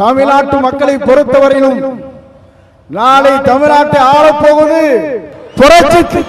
தமிழ்நாட்டு மக்களை பொறுத்தவரையிலும் நாளை தமிழ்நாட்டை ஆளப்போவது புரட்சி.